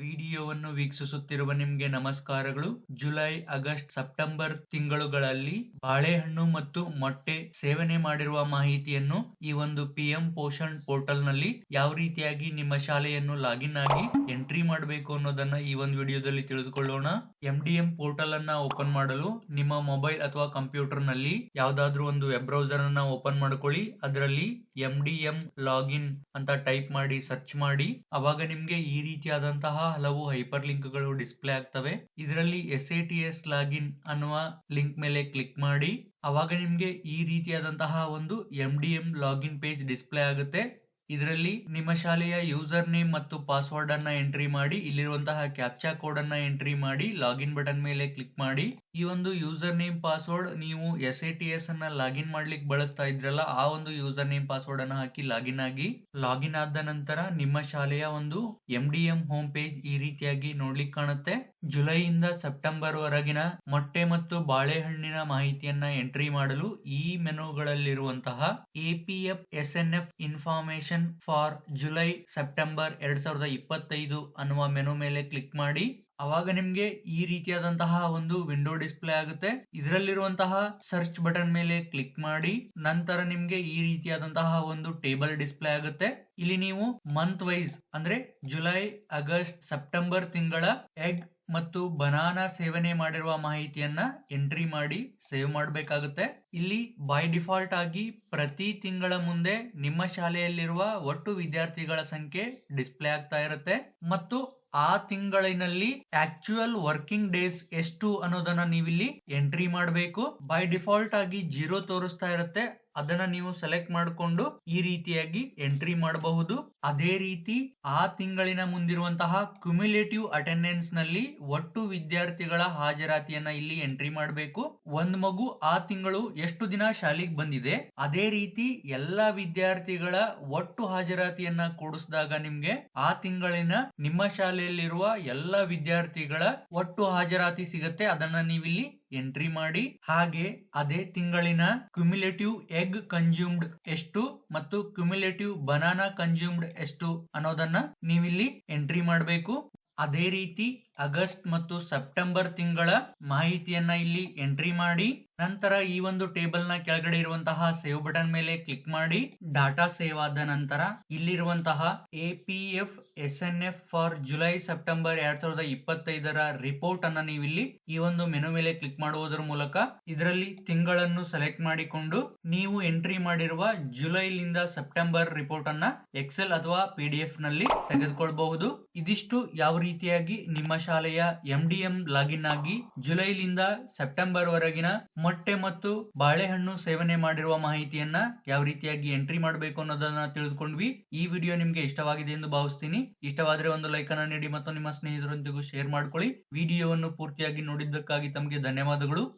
ವಿಡಿಯೋವನ್ನು ವೀಕ್ಷಿಸುತ್ತಿರುವ ನಿಮಗೆ ನಮಸ್ಕಾರಗಳು. ಜುಲೈ, ಆಗಸ್ಟ್, ಸೆಪ್ಟೆಂಬರ್ ತಿಂಗಳುಗಳಲ್ಲಿ ಬಾಳೆಹಣ್ಣು ಮತ್ತು ಮೊಟ್ಟೆ ಸೇವನೆ ಮಾಡಿರುವ ಮಾಹಿತಿಯನ್ನು ಈ ಒಂದು ಪಿಎಂ ಪೋಷಣ್ ಪೋರ್ಟಲ್ನಲ್ಲಿ ಯಾವ ರೀತಿಯಾಗಿ ನಿಮ್ಮ ಶಾಲೆಯನ್ನು ಲಾಗಿನ್ ಆಗಿ ಎಂಟ್ರಿ ಮಾಡಬೇಕು ಅನ್ನೋದನ್ನ ಈ ಒಂದು ವಿಡಿಯೋದಲ್ಲಿ ತಿಳಿದುಕೊಳ್ಳೋಣ. ಎಂ ಡಿ ಎಂ ಪೋರ್ಟಲ್ ಅನ್ನ ಓಪನ್ ಮಾಡಲು ನಿಮ್ಮ ಮೊಬೈಲ್ ಅಥವಾ ಕಂಪ್ಯೂಟರ್ನಲ್ಲಿ ಯಾವ್ದಾದ್ರು ಒಂದು ವೆಬ್ ಬ್ರೌಸರ್ ಅನ್ನ ಓಪನ್ ಮಾಡ್ಕೊಳ್ಳಿ. ಅದರಲ್ಲಿ ಎಂ ಡಿ ಎಂ ಲಾಗಿನ್ ಅಂತ ಟೈಪ್ ಮಾಡಿ, ಸರ್ಚ್ ಮಾಡಿ. ಅವಾಗ ನಿಮ್ಗೆ ಈ ರೀತಿಯಾದಂತಹ ಹಲವು ಹೈಪರ್ ಲಿಂಕ್ಗಳು ಡಿಸ್ಪ್ಲೇ ಆಗ್ತವೆ. ಇದರಲ್ಲಿ S A T S login ಅನ್ನುವ ಲಿಂಕ್ ಮೇಲೆ ಕ್ಲಿಕ್ ಮಾಡಿ. ಅವಾಗ ನಿಮ್ಗೆ ಈ ರೀತಿಯಾದಂತಹ ಒಂದು M D M login page display ಆಗುತ್ತೆ. ಇದರಲ್ಲಿ ನಿಮ್ಮ ಶಾಲೆಯ ಯೂಸರ್ ನೇಮ್ ಮತ್ತು ಪಾಸ್ವರ್ಡ್ ಅನ್ನ ಎಂಟ್ರಿ ಮಾಡಿ, ಇಲ್ಲಿರುವಂತಹ ಕ್ಯಾಪ್ಚಾ ಕೋಡ್ ಅನ್ನ ಎಂಟ್ರಿ ಮಾಡಿ, ಲಾಗಿನ್ ಬಟನ್ ಮೇಲೆ ಕ್ಲಿಕ್ ಮಾಡಿ. ಈ ಒಂದು ಯೂಸರ್ ನೇಮ್ ಪಾಸ್ವರ್ಡ್ ನೀವು ಎಸ್ ಎ ಟಿ ಎಸ್ ಅನ್ನ ಲಾಗಿನ್ ಮಾಡ್ಲಿಕ್ಕೆ ಬಳಸ್ತಾ ಇದ್ರಲ್ಲ, ಆ ಒಂದು ಯೂಸರ್ ನೇಮ್ ಪಾಸ್ವರ್ಡ್ ಅನ್ನ ಹಾಕಿ ಲಾಗಿನ್ ಆಗಿ ಲಾಗಿನ್ ಆದ ನಂತರ ನಿಮ್ಮ ಶಾಲೆಯ ಒಂದು M D M home page ಈ ರೀತಿಯಾಗಿ ನೋಡ್ಲಿಕ್ಕೆ ಕಾಣುತ್ತೆ. ಜುಲೈಯಿಂದ ಸೆಪ್ಟೆಂಬರ್ ವರೆಗಿನ ಮೊಟ್ಟೆ ಮತ್ತು ಬಾಳೆಹಣ್ಣಿನ ಮಾಹಿತಿಯನ್ನ ಎಂಟ್ರಿ ಮಾಡಲು ಈ ಮೆನುಗಳಲ್ಲಿರುವಂತಹ APF S N F information for July September ಎರಡ್ ಸಾವಿರದ ಇಪ್ಪತ್ತೈದು ಅನ್ನುವ ಮೆನು ಮೇಲೆ ಕ್ಲಿಕ್ ಮಾಡಿ ಅವಾಗ ನಿಮ್ಗೆ ಈ ರೀತಿಯಾದಂತಹ ಒಂದು ವಿಂಡೋ ಡಿಸ್ಪ್ಲೇ ಆಗುತ್ತೆ. ಇದರಲ್ಲಿರುವಂತಹ ಸರ್ಚ್ ಬಟನ್ ಮೇಲೆ ಕ್ಲಿಕ್ ಮಾಡಿ, ನಂತರ ನಿಮ್ಗೆ ಈ ರೀತಿಯಾದಂತಹ ಒಂದು ಟೇಬಲ್ ಡಿಸ್ಪ್ಲೇ ಆಗುತ್ತೆ. ಇಲ್ಲಿ ನೀವು ಮಂತ್ ವೈಸ್ ಅಂದ್ರೆ ಜುಲೈ, ಆಗಸ್ಟ್, ಸೆಪ್ಟೆಂಬರ್ ತಿಂಗಳ ಎಗ್ ಮತ್ತು ಬನಾನಾ ಸೇವನೆ ಮಾಡಿರುವ ಮಾಹಿತಿಯನ್ನ ಎಂಟ್ರಿ ಮಾಡಿ ಸೇವ್ ಮಾಡಬೇಕಾಗುತ್ತೆ. ಇಲ್ಲಿ ಬೈ ಡಿಫಾಲ್ಟ್ ಆಗಿ ಪ್ರತಿ ತಿಂಗಳ ಮುಂದೆ ನಿಮ್ಮ ಶಾಲೆಯಲ್ಲಿರುವ ಒಟ್ಟು ವಿದ್ಯಾರ್ಥಿಗಳ ಸಂಖ್ಯೆ ಡಿಸ್ಪ್ಲೇ ಆಗ್ತಾ ಇರುತ್ತೆ. ಮತ್ತು ಆ ತಿಂಗಳಿನಲ್ಲಿ ಆಕ್ಚುಯಲ್ ವರ್ಕಿಂಗ್ ಡೇಸ್ ಎಷ್ಟು ಅನ್ನೋದನ್ನ ನೀವಿಲ್ಲಿ ಎಂಟ್ರಿ ಮಾಡಬೇಕು. ಬೈ ಡಿಫಾಲ್ಟ್ ಆಗಿ ಜೀರೋ ತೋರಿಸ್ತಾ ಇರುತ್ತೆ. ಅದನ್ನ ನೀವು ಸೆಲೆಕ್ಟ್ ಮಾಡಿಕೊಂಡು ಈ ರೀತಿಯಾಗಿ ಎಂಟ್ರಿ ಮಾಡಬಹುದು. ಅದೇ ರೀತಿ ಆ ತಿಂಗಳಿನ ಮುಂದಿರುವಂತಹ ಕ್ಯುಮ್ಯುಲೇಟಿವ್ ಅಟೆಂಡೆನ್ಸ್ನಲ್ಲಿ ಒಟ್ಟು ವಿದ್ಯಾರ್ಥಿಗಳ ಹಾಜರಾತಿಯನ್ನ ಇಲ್ಲಿ ಎಂಟ್ರಿ ಮಾಡಬೇಕು. ಒಂದ್ ಮಗು ಆ ತಿಂಗಳು ಎಷ್ಟು ದಿನ ಶಾಲೆಗೆ ಬಂದಿದೆ? ಅದೇ ರೀತಿ ಎಲ್ಲಾ ವಿದ್ಯಾರ್ಥಿಗಳ ಒಟ್ಟು ಹಾಜರಾತಿಯನ್ನ ಕೂಡಿಸಿದಾಗ ನಿಮ್ಗೆ ಆ ತಿಂಗಳಿನ ನಿಮ್ಮ ಶಾಲೆಯಲ್ಲಿರುವ ಎಲ್ಲಾ ವಿದ್ಯಾರ್ಥಿಗಳ ಒಟ್ಟು ಹಾಜರಾತಿ ಸಿಗತ್ತೆ. ಅದನ್ನ ನೀವಿಲ್ಲಿ ಎಂಟ್ರಿ ಮಾಡಿ, ಹಾಗೆ ಅದೇ ತಿಂಗಳಿನ ಕ್ಯುಮ್ಯುಲೇಟಿವ್ ಎಗ್ ಕನ್ಸ್ಯೂಮ್ಡ್ ಎಷ್ಟು ಮತ್ತು ಕ್ಯುಮ್ಯುಲೇಟಿವ್ ಬನಾನಾ ಕನ್ಸ್ಯೂಮ್ಡ್ ಎಷ್ಟು ಅನ್ನೋದನ್ನ ನೀವಿಲ್ಲಿ ಎಂಟ್ರಿ ಮಾಡಬೇಕು. ಅದೇ ರೀತಿ ಆಗಸ್ಟ್ ಮತ್ತು ಸೆಪ್ಟೆಂಬರ್ ತಿಂಗಳ ಮಾಹಿತಿಯನ್ನ ಇಲ್ಲಿ ಎಂಟ್ರಿ ಮಾಡಿ ನಂತರ ಈ ಒಂದು ಟೇಬಲ್ನ ಕೆಳಗಡೆ ಇರುವಂತಹ ಸೇವ್ ಬಟನ್ ಮೇಲೆ ಕ್ಲಿಕ್ ಮಾಡಿ ಡಾಟಾ ಸೇವ್ ಆದ ನಂತರ ಇಲ್ಲಿರುವಂತಹ A P F S N F for July, September ಎರಡ್ ಸಾವಿರದ ಇಪ್ಪತ್ತೈದರ ರಿಪೋರ್ಟ್ ಅನ್ನ ನೀವಿಲ್ಲಿ ಈ ಒಂದು ಮೆನು ಮೇಲೆ ಕ್ಲಿಕ್ ಮಾಡುವುದರ ಮೂಲಕ ಇದರಲ್ಲಿ ತಿಂಗಳನ್ನು ಸೆಲೆಕ್ಟ್ ಮಾಡಿಕೊಂಡು ನೀವು ಎಂಟ್ರಿ ಮಾಡಿರುವ ಜುಲೈಲಿಂದ ಸೆಪ್ಟೆಂಬರ್ ರಿಪೋರ್ಟ್ ಅನ್ನ ಎಕ್ಸೆಲ್ ಅಥವಾ ಪಿ ಡಿ ಎಫ್ನಲ್ಲಿ ತೆಗೆದುಕೊಳ್ಳಬಹುದು ಇದಿಷ್ಟು ಯಾವ ರೀತಿಯಾಗಿ ನಿಮ್ಮ ಶಾಲೆಯ ಎಂ ಡಿ ಎಂ ಲಾಗಿನ್ ಆಗಿ ಜುಲೈಲಿಂದ ಸೆಪ್ಟೆಂಬರ್ ವರೆಗಿನ ಮೊಟ್ಟೆ ಮತ್ತು ಬಾಳೆಹಣ್ಣು ಸೇವನೆ ಮಾಡಿರುವ ಮಾಹಿತಿಯನ್ನ ಯಾವ ರೀತಿಯಾಗಿ ಎಂಟ್ರಿ ಮಾಡಬೇಕು ಅನ್ನೋದನ್ನ ತಿಳಿದುಕೊಂಡ್ವಿ. ಈ ವಿಡಿಯೋ ನಿಮ್ಗೆ ಇಷ್ಟವಾಗಿದೆ ಎಂದು ಭಾವಿಸ್ತೀನಿ. ಇಷ್ಟವಾದ್ರೆ ಒಂದು ಲೈಕ್ ಅನ್ನ ನೀಡಿ ಮತ್ತು ನಿಮ್ಮ ಸ್ನೇಹಿತರೊಂದಿಗೂ ಶೇರ್ ಮಾಡ್ಕೊಳ್ಳಿ. ವಿಡಿಯೋವನ್ನು ಪೂರ್ತಿಯಾಗಿ ನೋಡಿದ್ದಕ್ಕಾಗಿ ತಮಗೆ ಧನ್ಯವಾದಗಳು.